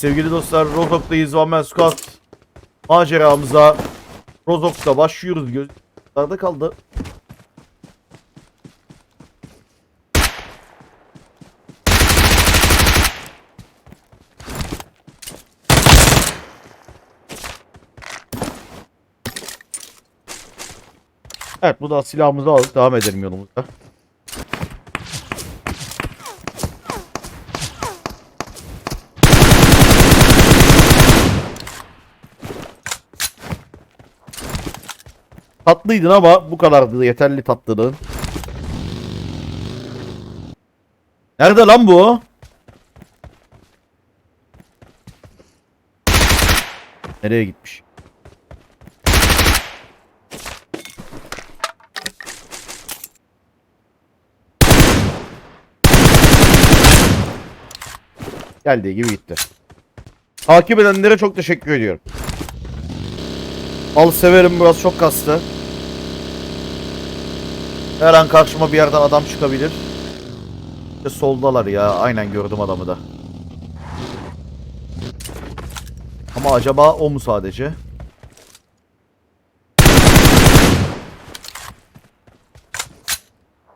Sevgili dostlar Rozok'tayız. Man Squad maceramıza Rozok'ta başlıyoruz. Gözlerde kaldı. Evet bu da silahımızı aldık. Devam edelim yolumuza. Tatlıydın ama bu kadardı yeterli tatlılığın. Nerede lan bu? Nereye gitmiş? Geldiği gibi gitti. Takip edenlere çok teşekkür ediyorum. Al severim biraz çok kastı. Her an karşıma bir yerden adam çıkabilir. İşte soldalar ya. Aynen gördüm adamı da. Ama acaba o mu sadece?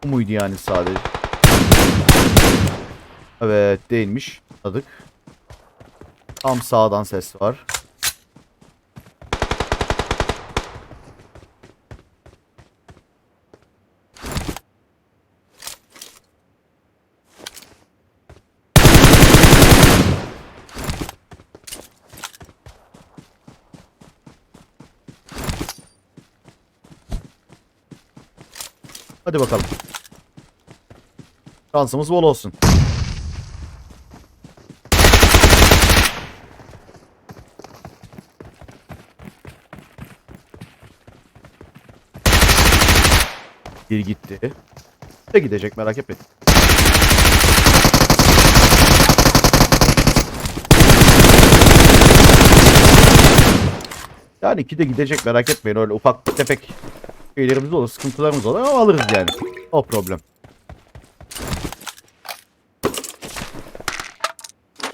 Bu muydu yani sadece? Evet değilmiş. Anladık. Tam sağdan ses var. Hadi bakalım. Şansımız bol olsun. Bir gitti. De gidecek merak etmeyin. Yani iki de gidecek merak etmeyin öyle ufak tefek şeylerimiz olur, sıkıntılarımız olur ama alırız yani. O problem.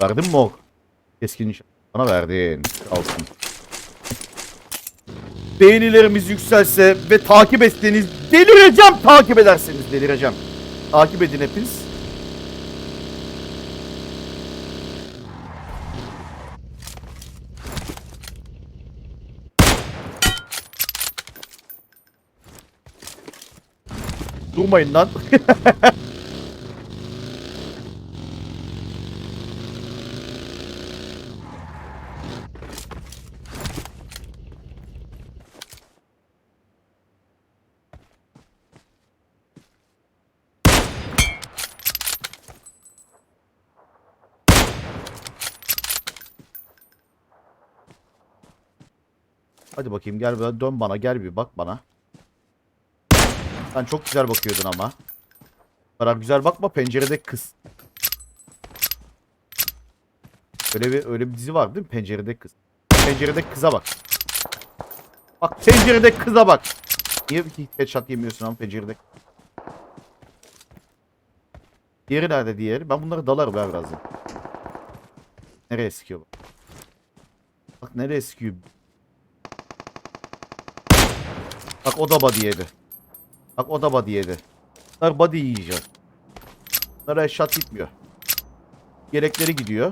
Verdin mi o keskin nişan? Bana verdin. Alsın. Beğenilerimiz yükselse ve takip etseniz delireceğim takip ederseniz delireceğim. Takip edin hepiniz. Durmayın lan. Hadi bakayım gel böyle dön bana gel bir bak bana. Sen çok güzel bakıyordun ama. Bu kadar güzel bakma pencerede kız. Öyle bir öyle bir dizi var değil mi? Pencerede kız. Pencerede kıza bak. Bak pencerede kıza bak. Niye bir headshot yemiyorsun ama pencerede? Diğeri nerede diğeri? Ben bunları dalarım ya birazdan. Nereye sıkıyor bak. Bak nereye sıkıyor. Bak o da body yedi. Bak o da body yedi. Bunlar body yiyeceğiz. Bunlara shot gitmiyor. Gerekleri gidiyor.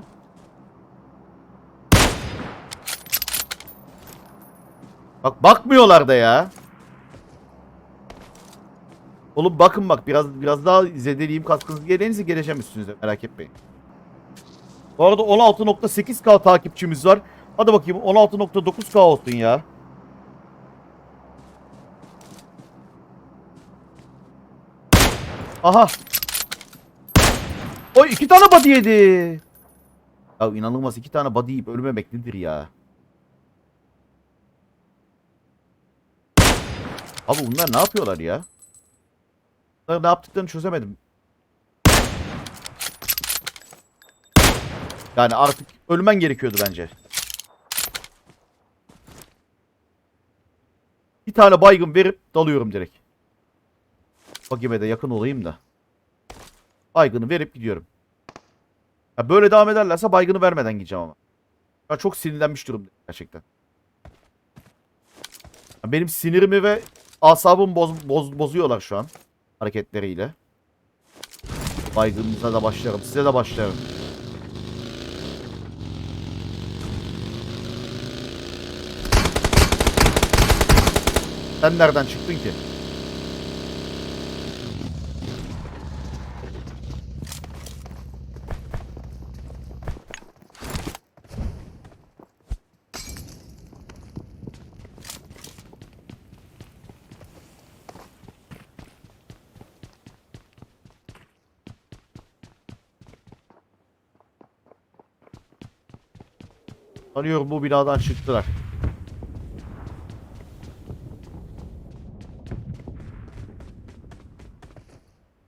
Bak bakmıyorlar da ya. Oğlum bakın bak biraz biraz daha zedeleyeyim kaskınızı gelenize geleceğim üstünüze merak etmeyin. Bu arada 16.8k takipçimiz var. Hadi bakayım 16.9k olsun ya. Aha. Oy iki tane body yedi. Ya inanılmaz iki tane body yiyip ölmemek nedir ya? Abi bunlar ne yapıyorlar ya? Bunlar ne yaptıklarını çözemedim. Yani artık ölmen gerekiyordu bence. Bir tane baygın verip dalıyorum direkt. Bakime de yakın olayım da. Baygını verip gidiyorum. Ya böyle devam ederlerse baygını vermeden gideceğim ama. Ben çok sinirlenmiş durumdayım gerçekten. Ya Benim sinirimi ve asabımı boz, boz- bozuyorlar şu an hareketleriyle. Baygınınıza da başlarım. Size de başlarım. Sen nereden çıktın ki? Sanıyorum bu binadan çıktılar.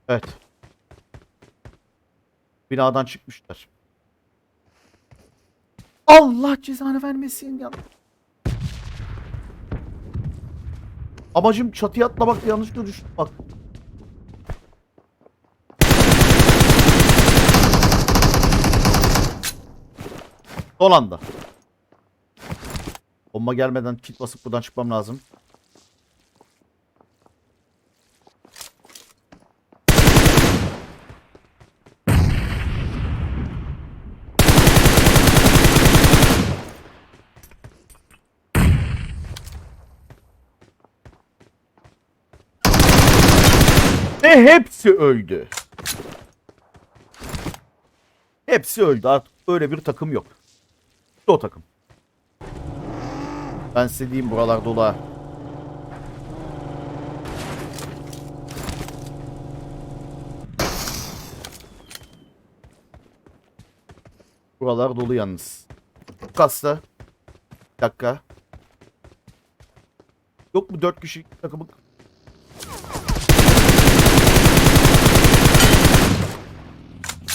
Evet. Binadan çıkmışlar. Allah cezanı vermesin ya. Amacım çatıya atlamak yanlışlıkla düştüm bak. Son anda. Bomba gelmeden kit basıp buradan çıkmam lazım. Ve hepsi öldü. Hepsi öldü. Artık öyle bir takım yok. O takım. Ben size diyeyim buralar dolu. Buralar dolu yalnız. Kasta. Bir dakika. Yok mu 4 kişilik takımı?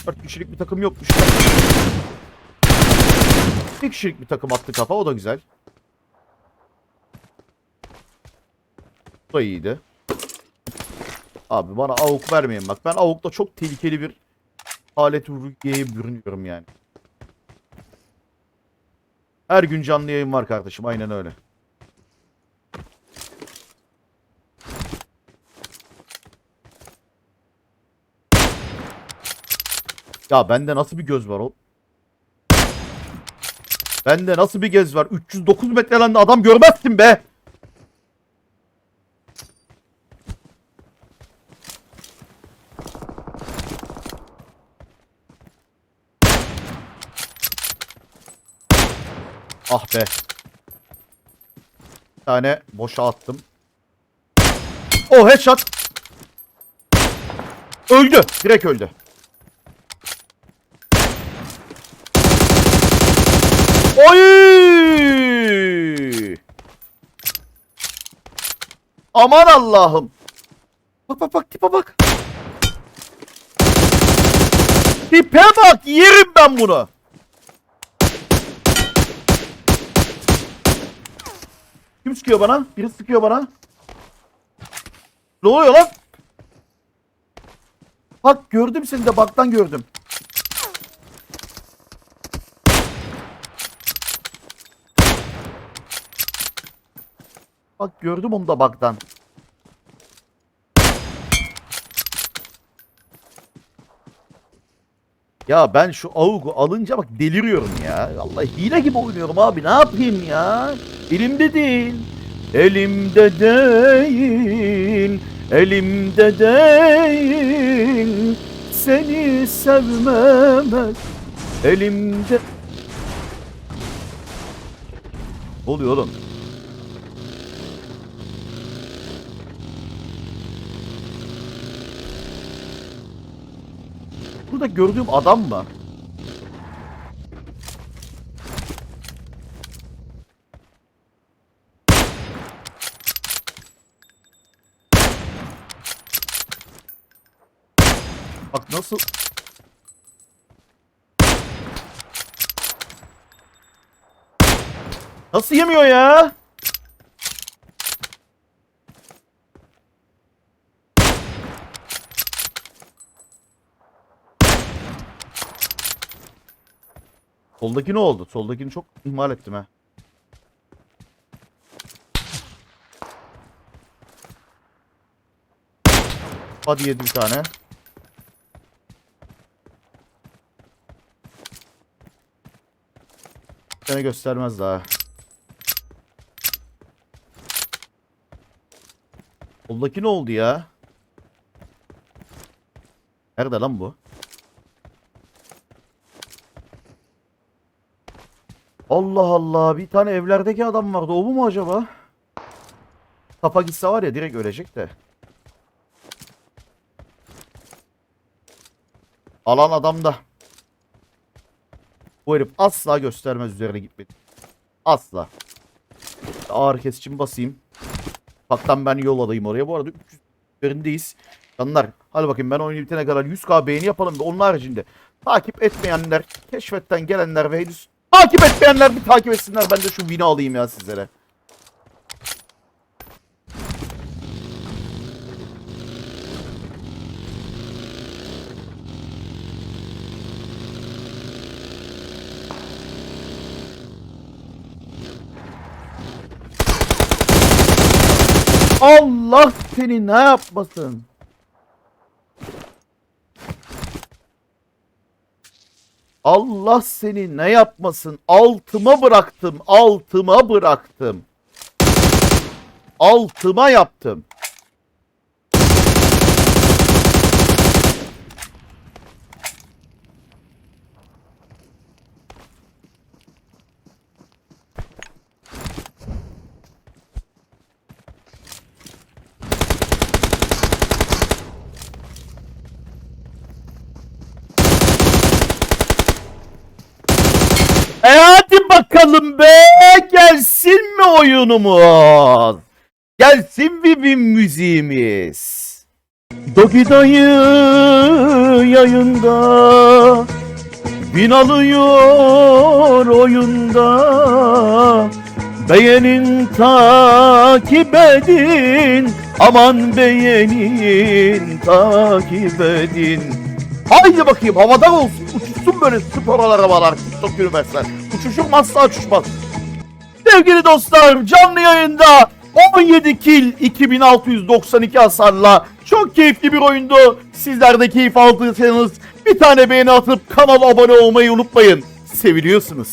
Dört kişilik bir takım yokmuş. Bir kişilik bir takım attı kafa o da güzel. Da iyiydi. Abi bana avuk vermeyin bak. Ben avukla çok tehlikeli bir alet rüyeye bürünüyorum yani. Her gün canlı yayın var kardeşim. Aynen öyle. Ya bende nasıl bir göz var o? Bende nasıl bir göz var? 309 metreden de adam görmezsin be. Ah be. Bir tane boşa attım. Oh headshot. Öldü. Direkt öldü. Oy! Aman Allah'ım. Bak bak bak tipe bak. Tipe bak yerim ben bunu. Kim sıkıyor bana? Biri sıkıyor bana. Ne oluyor lan? Bak gördüm seni de baktan gördüm. Bak gördüm onu da baktan. Ya ben şu avugu alınca bak deliriyorum ya. Vallahi hile gibi oynuyorum abi. Ne yapayım ya? Elimde değil. Elimde değil. Elimde değil. Seni sevmemek. Elimde. Oluyor oğlum? Burada gördüğüm adam mı? Bak nasıl... Nasıl yemiyor ya? Soldaki ne oldu? Soldakini çok ihmal ettim ha. Hadi yedi bir tane. Seni göstermez daha. Soldaki ne oldu ya? Nerede lan bu? Allah Allah bir tane evlerdeki adam vardı o bu mu acaba? Kafa gitse var ya direkt ölecek de. Alan adamda. Bu herif asla göstermez üzerine gitmedi. Asla. Ağır kesicimi basayım. Faktan ben yol alayım oraya. Bu arada 300 üzerindeyiz. Canlar hadi bakayım ben oyunu bitene kadar 100k beğeni yapalım. Onun haricinde takip etmeyenler, keşfetten gelenler ve henüz takip etmeyenler bir takip etsinler. Ben de şu win'i alayım ya sizlere. Allah seni ne yapmasın? Allah seni ne yapmasın? Altıma bıraktım, altıma bıraktım. Altıma yaptım. E hadi bakalım be gelsin mi oyunumuz? Gelsin bir müziğimiz? Dogi dayı yayında Bin alıyor oyunda Beğenin takip edin Aman beğenin takip edin Haydi bakayım havada olsun uçuşsun böyle spor arabalar TikTok yürümezler Uçuşur mu asla uçuşmaz Sevgili dostlar canlı yayında 17 kill 2692 hasarla çok keyifli bir oyundu. Sizler de keyif aldıysanız bir tane beğeni atıp kanala abone olmayı unutmayın. Seviliyorsunuz.